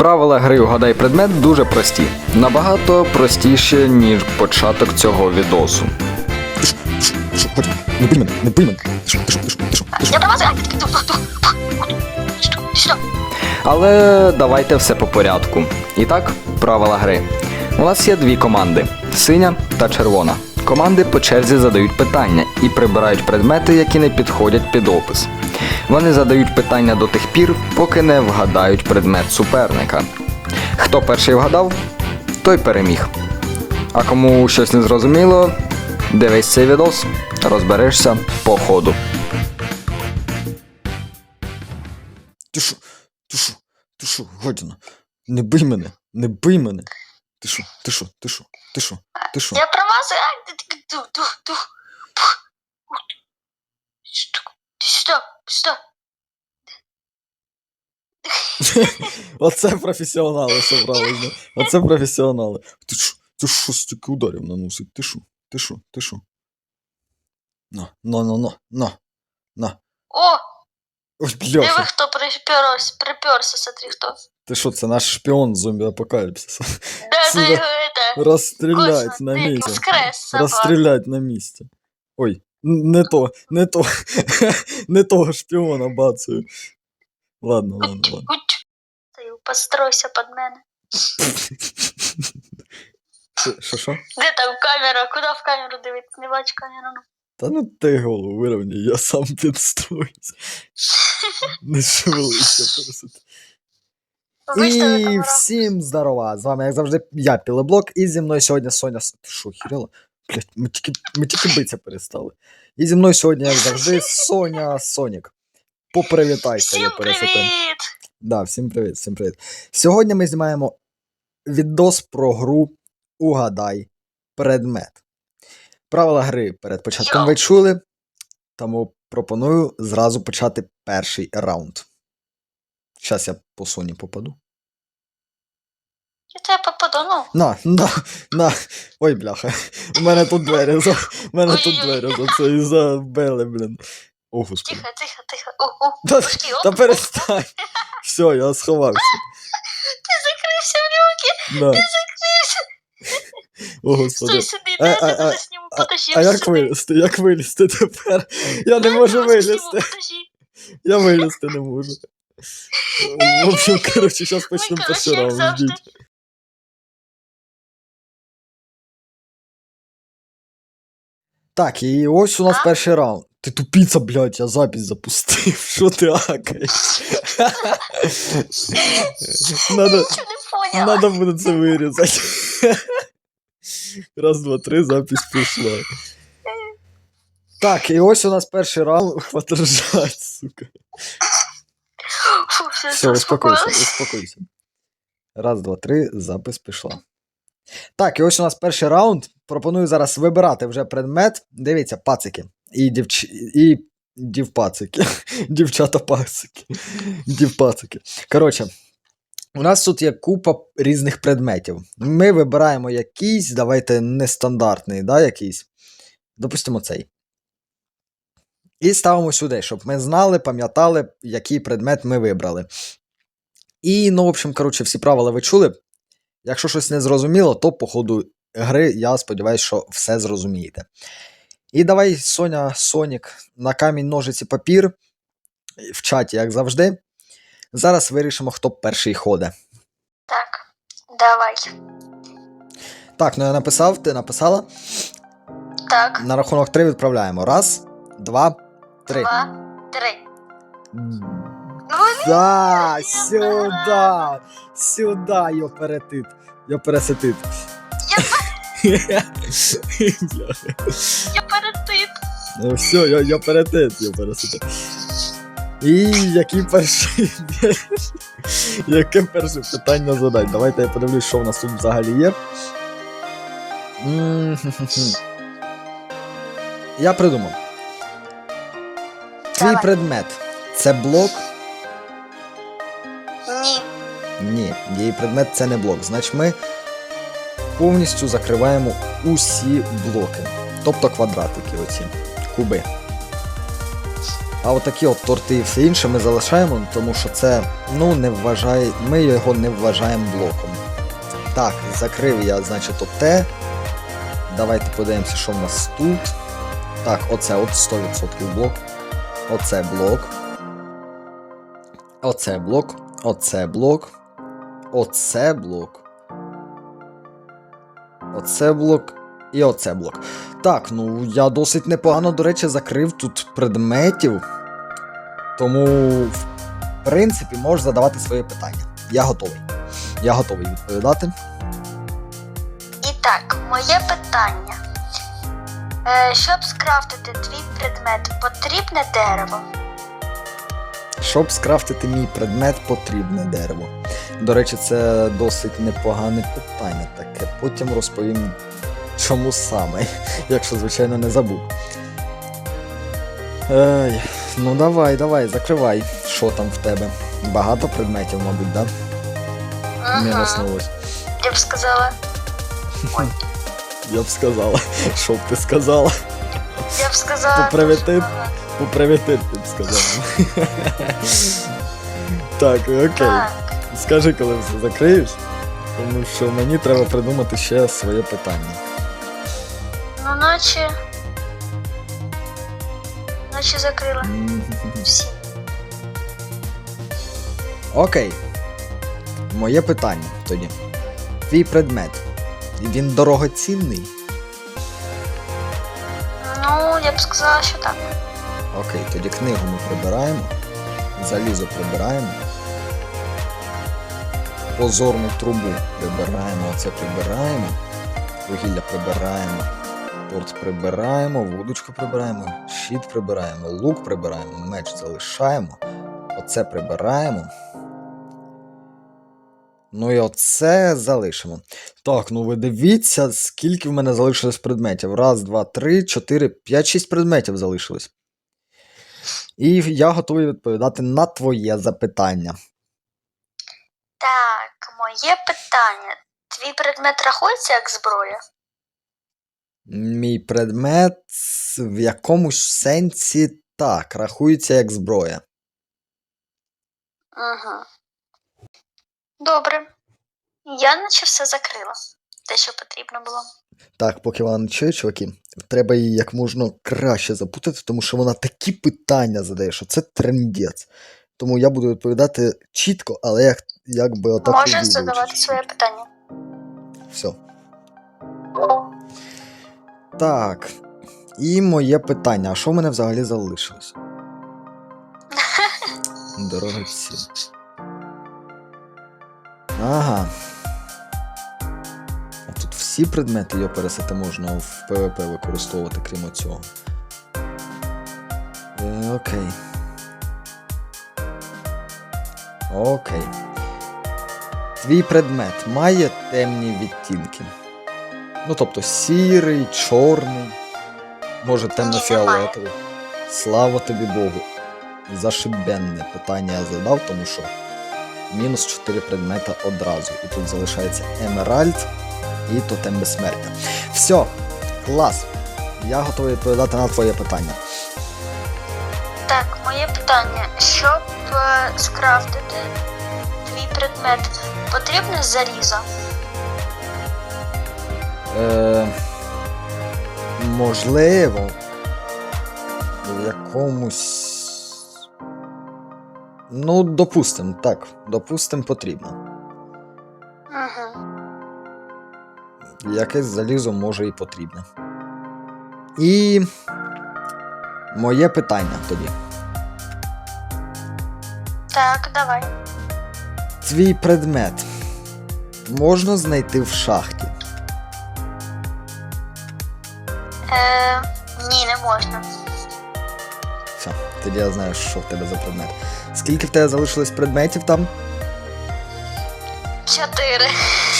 Правила гри «Угадай предмет дуже прості. Набагато простіше, ніж початок цього відосу. Не бий мене, не бий мене. Я? Але давайте все по порядку. І так, правила гри. У нас є дві команди: синя та червона. Команди по черзі задають питання і прибирають предмети, які не підходять під опис. Вони задають питання до тих пір, поки не вгадають предмет суперника. Хто перший вгадав, той переміг. А кому щось не зрозуміло, дивись цей відос, розберешся по ходу. Ти що, ти що, ти що, гадіна? Не бий мене, не бий мене. Ти що, ти що, ти що, ти що, ти що? Я промазую. Ай, ти- ти- ду, ду, Що? Що? Оце професіонали, все правильно. Оце професіонали. Ти що, ти що стільки ударів наносить? Ти що, ти що, ти що? На, на, на, на, на, на. О, Ой, диви, бляха. хто приперся, приперся, смотри, хто. Ти що, це наш шпіон зомбі-апокаліпсиса. Да, Сюда. да, його. Розстрілять на місці. воскрес. Розстрілять на місці. Ой, не то, не то. не того шпіона бацаю. Ладно, ладно, ладно. Постройся під мене. Що- Що? Де там камера? Куди в камеру дивитися? Не бачу камеру. ну. Та ну ти голову вирівняй, я сам підстроюсь. Не шевелися просто. І всім здорова! З вами, як завжди, я Пілеблок, і зі мною сьогодні Соня. Ти що, хірила? Блять, ми тільки, ми тільки битися перестали. І зі мною сьогодні, як завжди, Соня Сонік. Попривітайся, я пересетим. Да, всім привіт, всім привіт. Сьогодні ми знімаємо відос про гру Угадай предмет. Правила гри перед початком ви чули, тому пропоную зразу почати перший раунд. Зараз я по Соні попаду. Я тебе попаду, ну. На, на, на. Ой, бляха. У мене тут двері за. У мене тут двері за це і забили, блін. О, господи. Тихо, тихо, тихо. О, о, Та, пушки, о, та перестань. Все, я сховався. ти закрився в люки, На. закрився. О, господи. Стой сюди, А- а- я а- подожди, А як вилізти? Як вилізти тепер? Я не можу вилізти. Я вилізти не можу. В общем, зараз Ми, почнемо завжди. Ждіть. Так, і ось у нас А? перший раунд. Ти тупіца, блядь, я запись запустив. Що ти акаєш? Надо, Нічого не поняла. надо буде це вирізати. Раз, два, три, запись пішла. Так, і ось у нас перший раунд. Хватить ржать, сука. Фу, все, Все, успокойся, успокойся. Раз, два, три, запис пішла. Так, і ось у нас перший раунд. Пропоную зараз вибирати вже предмет. Дивіться, пацики. І дівч... і дівпацики. Дівчата-пацики. Дівпацики. Коротше, у нас тут є купа різних предметів. Ми вибираємо якийсь, давайте нестандартний, да, якийсь. Допустимо, цей. І ставимо сюди, щоб ми знали, пам'ятали, який предмет ми вибрали. І, ну, в общем, коротше, всі правила ви чули. Якщо щось не зрозуміло, то по ходу гри я сподіваюся, що все зрозумієте. І давай, Соня, Сонік, на камінь, ножиці, папір. В чаті, як завжди. Зараз вирішимо, хто перший ходить. Так, давай. Так, ну я написав, ти написала. Так, На рахунок три відправляємо. Раз, два, три. два, три. Да, сюда, сюда, йоперетит, йопересетит. Бляха. Я перетит. Ну все, я, я перетит, я пересетит. І який перший. Яке перше питання задати? Давайте я подивлюсь, що в нас тут взагалі є. Я придумав. Твій предмет це блок. Ні. Її предмет це не блок. Значить, ми повністю закриваємо усі блоки. Тобто квадратики оці, куби. А отакі от торти і все інше ми залишаємо, тому що це ну не вважає, ми його не вважаємо блоком. Так, закрив я, значить, оте. Давайте подивимося, що в нас тут. Так, оце от 100% блок. Оце блок. Оце блок. Оце блок. Оце блок. Оце блок. І оце блок. Так, ну я досить непогано, до речі, закрив тут предметів. Тому, в принципі, можеш задавати свої питання. Я готовий. Я готовий відповідати. І так, моє питання. Е, щоб скрафтити твій предмет, потрібне дерево. Щоб скрафтити мій предмет, потрібне дерево. До речі, це досить непогане питання таке. Потім розповім, чому саме, якщо, звичайно, не забув. Ей, ну давай, давай, закривай. Що там в тебе? Багато предметів, мабуть, да? Ага. Мінус на ось. Я б сказала. Ой, Я б сказала. Що б ти сказала? я б сказала. Попривіти. дуже багато. У ти б сказала. так, окей. Скажи, коли все закриєш, тому що мені треба придумати ще своє питання. ну наче. Наче закрила всі. Окей. Моє питання тоді. Твій предмет. Він дорогоцінний? Ну, я б сказала, що так. Окей, тоді книгу ми прибираємо. Залізо прибираємо. Позорну трубу прибираємо, оце прибираємо. Вугілля прибираємо. Торт прибираємо, вудочку прибираємо, щит прибираємо, лук прибираємо, меч залишаємо. Оце прибираємо. Ну і оце залишимо. Так, ну ви дивіться, скільки в мене залишилось предметів. Раз, два, три, чотири, п'ять, шість предметів залишилось. І я готовий відповідати на твоє запитання. Так, моє питання. Твій предмет рахується як зброя? Мій предмет в якомусь сенсі так, рахується як зброя. Угу. Добре. Я наче все закрила. Те, що потрібно було. Так, поки вона не чує, чуваки, треба її як можна краще запутати, тому що вона такі питання задає, що це трендець. Тому я буду відповідати чітко, але як, якби отак. Можеш задавати своє питання. Все. Так. І моє питання: а що в мене взагалі залишилось? Дорогоцінно. Ага. Всі предмети його пересити можна в ПВП використовувати, крім цього. Е, окей. Окей. Твій предмет має темні відтінки. Ну, тобто сірий, чорний, може темно-фіолетовий. Слава тобі Богу. Зашибенне питання я задав, тому що мінус 4 предмета одразу. І тут залишається Емеральд і тотем безсмертя. Все, клас. Я готовий відповідати на твоє питання. Так, моє питання. Щоб е, скрафтити твій предмет, потрібне залізо? Е, можливо, в якомусь. Ну, допустим, так, допустим, потрібно. Угу. Якесь залізо може і потрібне. І моє питання тоді. Так, давай. Твій предмет можна знайти в шахті. Е, ні, не можна. Все, тоді я знаю, що в тебе за предмет. Скільки в тебе залишилось предметів там?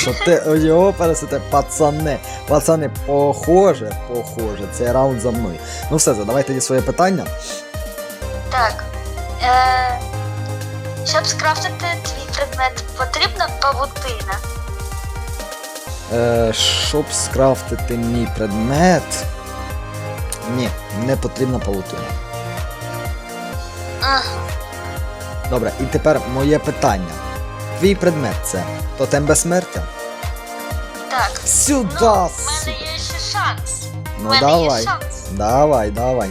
Що Ой, його пересите, пацани. Пацани, похоже, похоже, цей раунд за мною. Ну все, задавай тоді своє питання. Так. Е, щоб скрафтити твій предмет, потрібна павутина. Е, щоб скрафтити мій предмет. Ні, не потрібна павутина. Ага. Добре, і тепер моє питання. Твій предмет це тотем безсмертя? Так. Сюди! Ну, в мене є ще шанс. Ну мене давай. є шанс. Давай, давай.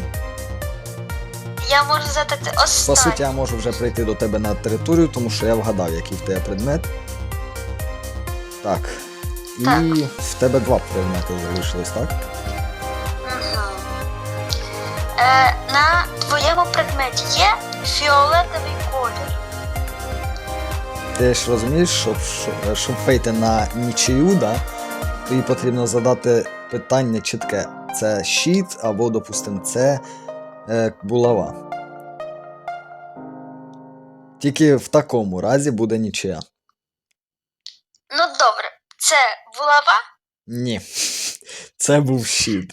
Я можу задати По суті, я можу вже прийти до тебе на територію, тому що я вгадав, який в тебе предмет. Так. І в тебе два предмети залишились, так? Мгм. Е, на твоєму предметі є фіолетовий. Ти ж розумієш, щоб, щоб, вийти на нічию, да, тобі потрібно задати питання чітке: це щит або, допустимо, це е, булава. Тільки в такому разі буде нічия. Ну добре, це булава? Ні. Це був щит.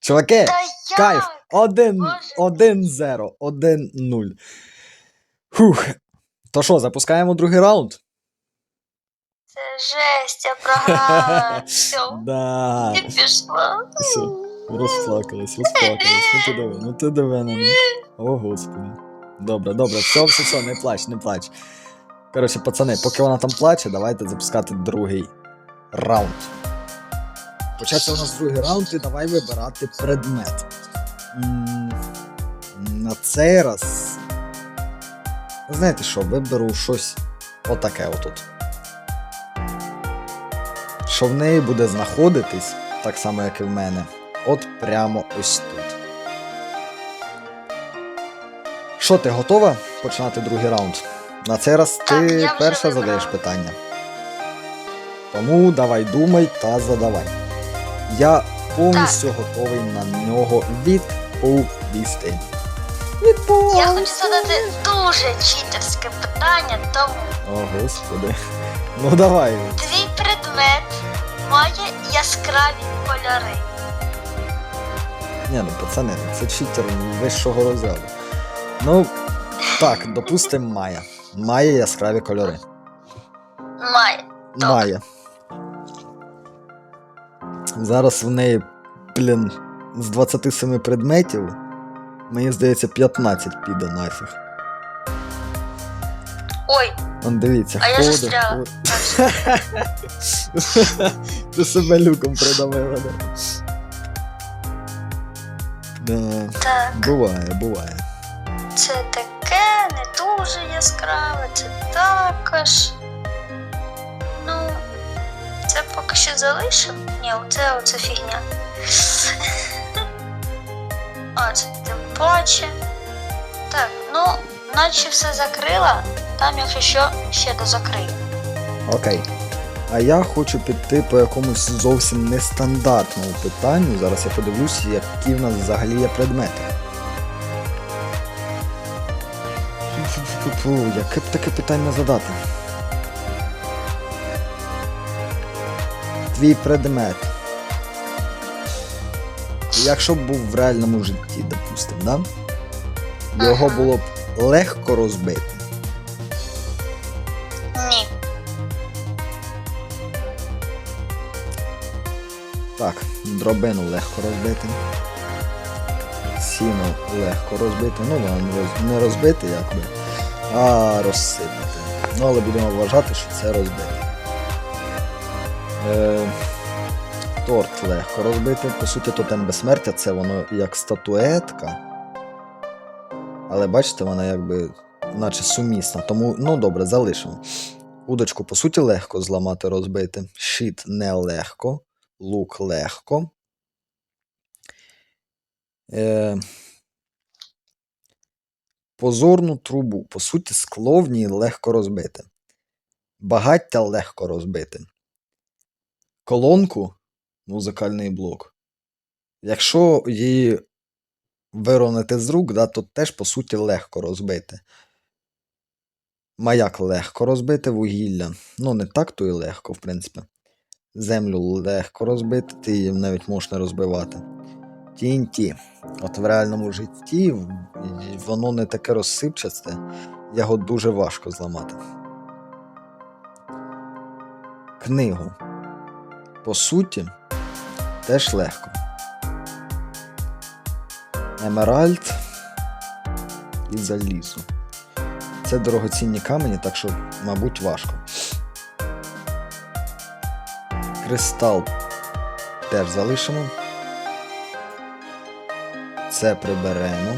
Чуваки, Та кайф! Один, Боже. один зеро, один нуль. Фух. То що, запускаємо другий раунд? Це жесть, я програла. Все, Да. і пішла. Все, розплакалась, розплакалась. Ну ти диви, ну ти диви на мене. О, господи. Добре, добре, все, все, все, не плач, не плач. Коротше, пацани, поки вона там плаче, давайте запускати другий раунд. Почався у нас другий раунд, і давай вибирати предмет. На цей раз. Знаєте що, виберу щось отаке отут. Що в неї буде знаходитись, так само, як і в мене, от прямо ось тут. Що, ти готова починати другий раунд? На цей раз Так, ти перша задаєш питання. Тому давай думай та задавай. Я повністю готовий на нього відповісти. Я хочу задати дуже читерське питання, тому О, господи. Ну давай. твій предмет має яскраві кольори. Ні, ну пацани, це читер вищого розряду. Ну, так, допустим, має. Має яскраві кольори. Має. Добре. Має. Зараз в неї, блін, з 27 предметів, мені здається, 15 піде нафіг. Ой, Он дивіться, А я ходить. застряла. Ти себе люком придавила. да. Да, так, буває, буває. це таке не дуже яскраве, це також. Ну, це поки що залишимо. Ні, оце оце фігня. А, це паче. Так, ну, наче все закрила. Там, якщо що, ще дозакрию. Окей. А я хочу піти по якомусь зовсім нестандартному питанню. Зараз я подивлюсь, які в нас взагалі є предмети. Фу-фу-фу-фу, Яке б таке питання задати? Твій предмет. Якщо б був в реальному житті, допустимо, да? його Ага. було б легко розбити. Ні. Так, дробину легко розбити. Сіно легко розбити. Ну, не роз- не розбити, якби, а розсипати. Ну, але будемо вважати, що це розбити. Е, торт легко розбити. По суті, тотем безсмертя це воно як статуетка. Але бачите, вона якби наче сумісна. Тому, ну добре, залишимо. Удочку, по суті, легко зламати, розбити. Щит нелегко лук легко. Е, позорну трубу. По суті, скло в ній легко розбити. Багаття легко розбити. Колонку музикальний блок. Якщо її виронити з рук, да, то теж, по суті, легко розбити. Маяк легко розбити, вугілля. Ну, не так то і легко, в принципі. Землю легко розбити, ти її навіть можеш не розбивати. TNT. От в реальному житті воно не таке розсипчасте, його дуже важко зламати. Книгу. По суті, теж легко. Емеральд. і залізо. Це дорогоцінні камені, так що, мабуть, важко. Кристал теж залишимо. Це приберемо.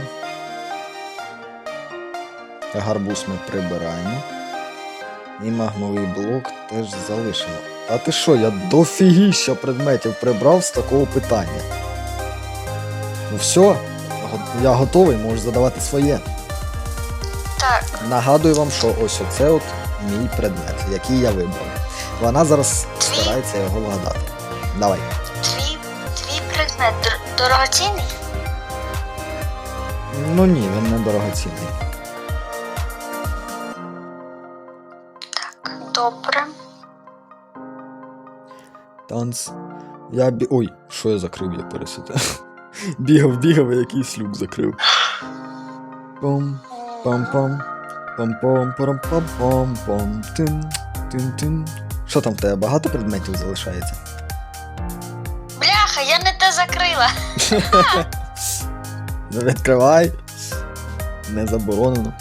Гарбуз ми прибираємо. І магновий блок теж залишимо. А ти що, я дофігіща предметів прибрав з такого питання. Ну все, я готовий, можеш задавати своє. Так, Нагадую вам, що ось оце от мій предмет, який я вибрав. Вона зараз старається його вгадати. Давай. твій, твій предмет дор- дорогоцінний? Ну ні, він не дорогоцінний. Так, добре. Танц. Я бі. Ой, що я закрив, я пересидив. Бігав, бігав, і якийсь люк закрив. Пом, пам-пам. Пам-пам, парам-пам-пам, пам тин, тин тин Що там в тебе багато предметів залишається? Бляха, я не те закрила. Ну, відкривай. Не заборонено.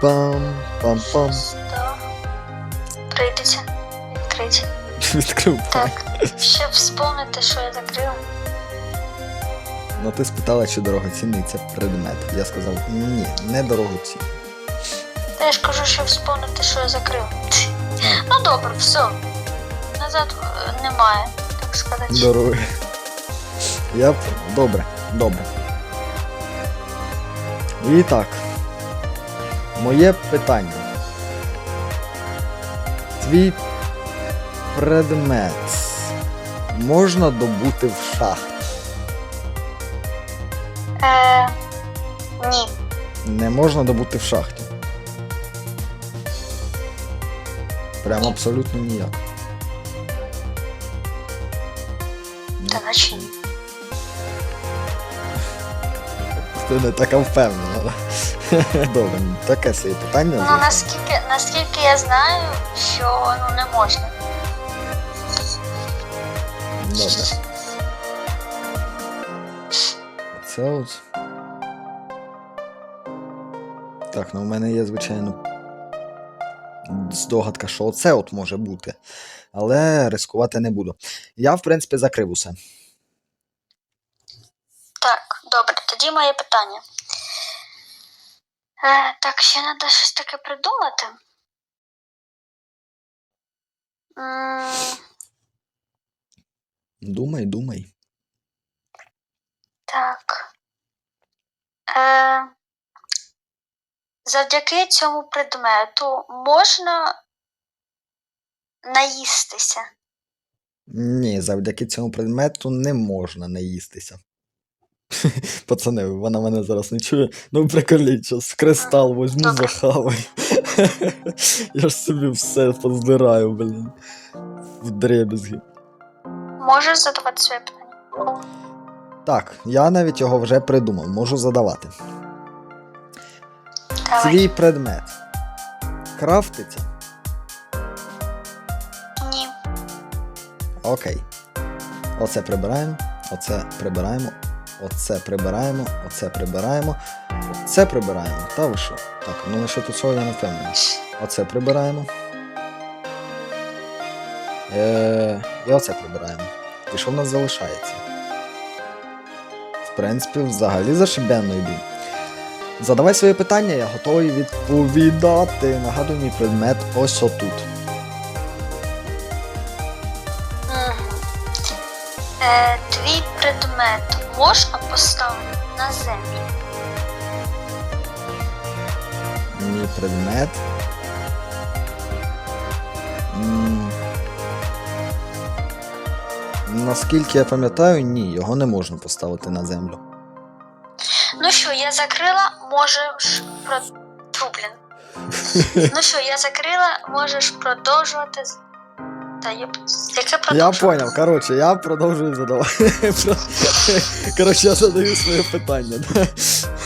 Пам, Відкрив. Так, ще вспомнити, що я закрила. Ну ти спитала, чи дорогоцінний це предмет. Я сказав, ні, не дорогоцінний. Та я ж кажу, що вспомнити, що я закрила. Ну добре, все. Назад е, немає, так сказати. Дороги. Я понял. Добре, добре. І так. Моє питання. Твій предмет можна добути в шахті? Е, ні. Не можна добути в шахті. Прям абсолютно ніяк. Та наче ні. Ти не така впевнена. Добре, таке собі питання. Ну наскільки, наскільки я знаю, що ну не можна. Це от. Так, ну в мене є, звичайно. Здогадка, що оце от може бути. Але ризикувати не буду. Я, в принципі, закрив усе. Так, добре, тоді моє питання. Е, так, ще треба щось таке придумати. М, Думай, думай. Так. Е, завдяки цьому предмету можна наїстися. Ні, завдяки цьому предмету не можна наїстися. Пацани, вона мене зараз не чує. Ну приколіть, зараз кристал возьму, Добре. захаваю. Я ж собі все поздираю, блін. В дребезги. Можеш задавати своє питання? Так, я навіть його вже придумав, можу задавати. Давай. Свій предмет. Крафтиться? Ні. Окей. Оце прибираємо, оце прибираємо, оце прибираємо, оце прибираємо, оце прибираємо. Та ви що? Так, ну насчет цього я не впевнений. Оце прибираємо. Е, і оце прибираємо. І що в нас залишається? Принципі, взагалі зашибенно йду. Задавай своє питання, я готовий відповідати. Нагадую, мій предмет ось отут. Е, твій предмет можна поставити на землю? Мій предмет. М, Наскільки я пам'ятаю, ні, його не можна поставити на землю. Ну що, я закрила, можеш про. Блін. Ну що, я закрила, можеш продовжувати. Та є яке Я поняв, коротше, я продовжую задавати. Коротше, я задаю своє питання. да.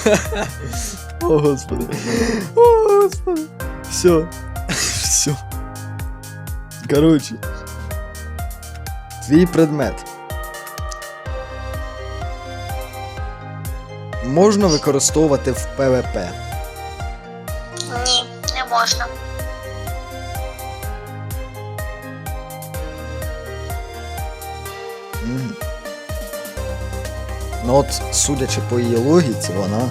О, господи. О, господи. Все. Все. Коротше. Твій предмет. можна використовувати в ПВП? Ні, не можна. Ну от, судячи по її логіці, вона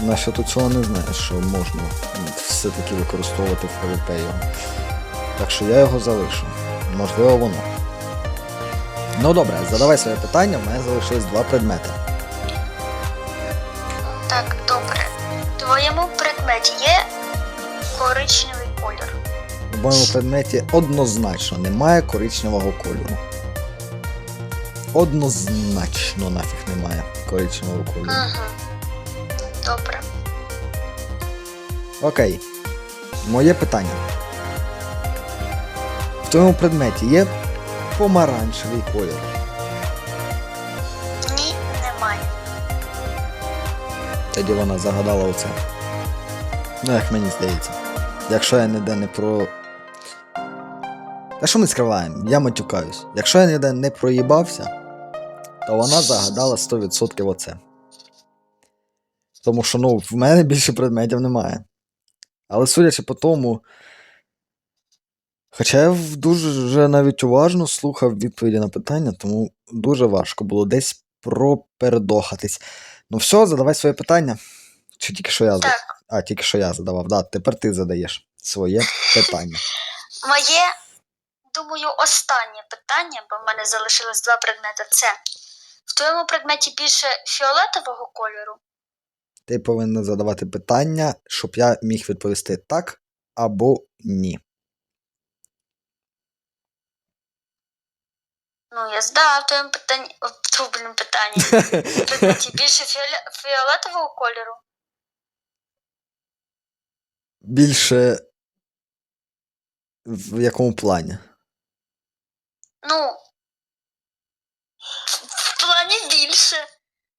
насчет цього не знає, що можна все-таки використовувати в ПВП його. Так що я його залишу. Можливо, воно. Ну добре, задавай своє питання, в мене залишилось два предмети. Так, добре. В твоєму предметі є коричневий колір. У моєму предметі однозначно немає коричневого кольору. Однозначно нафіг немає коричневого кольору. Угу. Добре. Окей. Моє питання. В твоєму предметі є помаранчевий колір. Ні, немає. Тоді вона загадала оце. Ну, як мені здається. Якщо я ніде не про. Та що ми скриваємо? Я матюкаюсь. Якщо я ніде не проїбався, то вона загадала 100% оце. Тому що, ну, в мене більше предметів немає. Але судячи по тому. Хоча я в- дуже вже навіть уважно слухав відповіді на питання, тому дуже важко було десь пропердохатись. Ну все, задавай своє питання. Чи тільки що я задав? Так, А, тільки що я задавав. Да, тепер ти задаєш своє питання. моє, думаю, останнє питання, бо в мене залишилось два предмети. Це в твоєму предметі більше фіолетового кольору? Ти повинен задавати питання, щоб я міг відповісти так або ні. Ну, я здав в твоєму питанні. питанні. В більше фіолетового кольору? Більше. В якому плані? Ну. В плані більше.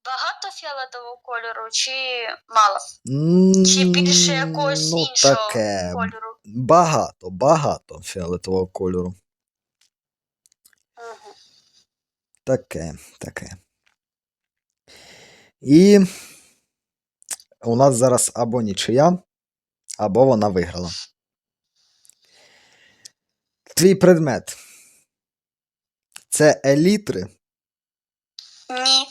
Багато фіолетового кольору чи мало? Чи більше якогось ну, іншого таке. кольору? Багато, багато фіолетового кольору. Угу. Таке, таке. І у нас зараз або нічия, або вона виграла. Твій предмет. Це елітри. Ні.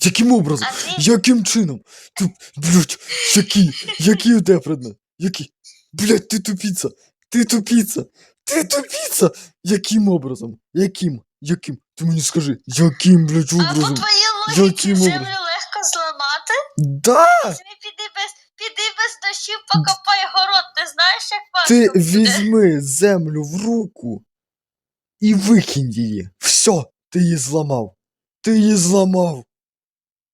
Яким образом? А ти? Яким чином? Ти, блядь, який? Який у тебе предмет? Який? Блядь, ти тупіця! Ти тупіця! Ти тупіця! Яким образом? Яким? Яким? Ти мені скажи, яким, блядь, А по твоїй логіці Яким землю образом? легко зламати? Да! Візьми, піди без, піди без дощів, покопай город. Ти знаєш, як важко Ти буде? візьми землю в руку і викинь її. Все, ти її зламав. Ти її зламав.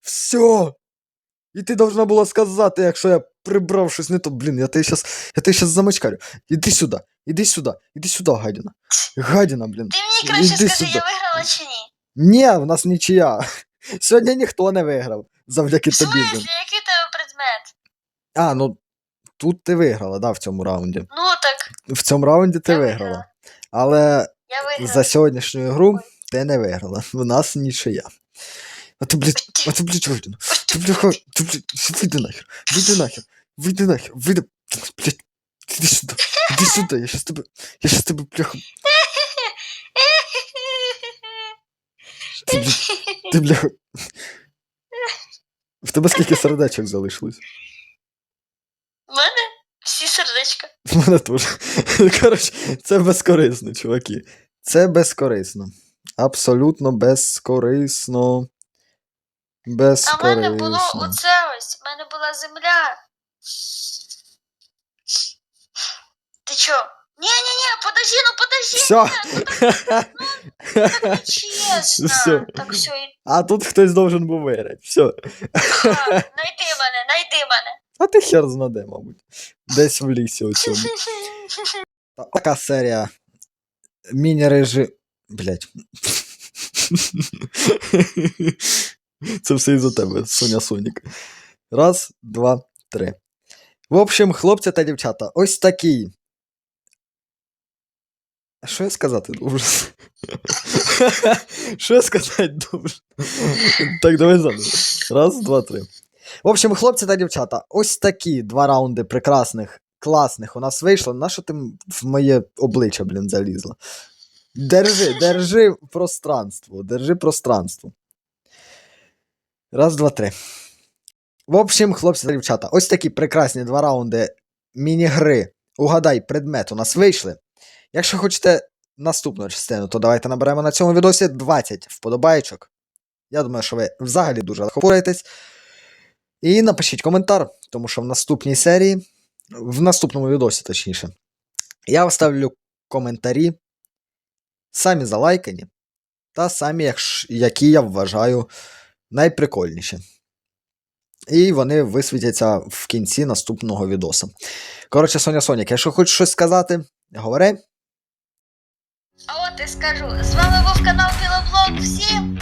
Все. І ти должна була сказати, якщо я прибрав щось не то. Блін, я тебе щас, я тебе щас замочкарю. Іди сюди, іди сюди, іди сюди, гадіна. Гадіна, блін. Ти мені краще Іди скажи, сюди. я виграла чи ні? Ні, в нас нічия. Сьогодні ніхто не виграв. Завдяки В тобі. смислі, блін. який тебе предмет? А, ну тут ти виграла, да, в цьому раунді. Ну так, В цьому раунді ти Я виграла. виграла. Але я виграла. за сьогоднішню гру ти не виграла. У нас нічия. А ти, блядь, а ти, блядь. Ти, бляха, ти, блядь, вийди нахер. Вийди нахер. Вийди нахер. Вийди. Блядь, іди сюди. Іди сюди. Я щас тебе, я щас тебе, бляха. Ти, блядь, ти, бляха. В тебе скільки сердечок залишилось? У мене всі сердечка. У мене теж. Коротше, це безкорисно, чуваки. Це безкорисно. Абсолютно безкорисно. А в Безкорисно. мене було оце ось, в мене була земля. Ти чо? Ні-ні-ні, подожди, ну подожди. Все. Так нечесно. Всё. Так все, і... А тут хтось должен був виграти. Все. Ха, найди мене, найди мене. А ти хер знаде, мабуть. Десь в лісі у цьому. Та- Така серія. Міні-режим. Блять. Це все із-за тебе, Соня Сонік. Раз, два, три. В общем, хлопці та дівчата, ось такий Що я сказати дуже? Що я сказати дуже? Так, давай заново. Раз, два, три. В общем, хлопці та дівчата, ось такі два раунди прекрасних, класних у нас вийшло. Нащо ти в моє обличчя, блін, залізла? Держи, держи пространство, держи пространство. Раз, два, три. В общем, хлопці та дівчата, ось такі прекрасні два раунди міні-гри. Угадай предмет у нас вийшли. Якщо хочете наступну частину, то давайте наберемо на цьому відосі 20 вподобайочок. Я думаю, що ви взагалі дуже впораєтесь. І напишіть коментар, тому що в наступній серії, в наступному відосі, точніше, я вставлю коментарі, самі залайкані, та самі, які я вважаю найприкольніші. І вони висвітяться в кінці наступного відосу. Коротше, Соня Сонік, якщо хочеш щось сказати, говори. А от і скажу, з вами був канал Білоблог. Всім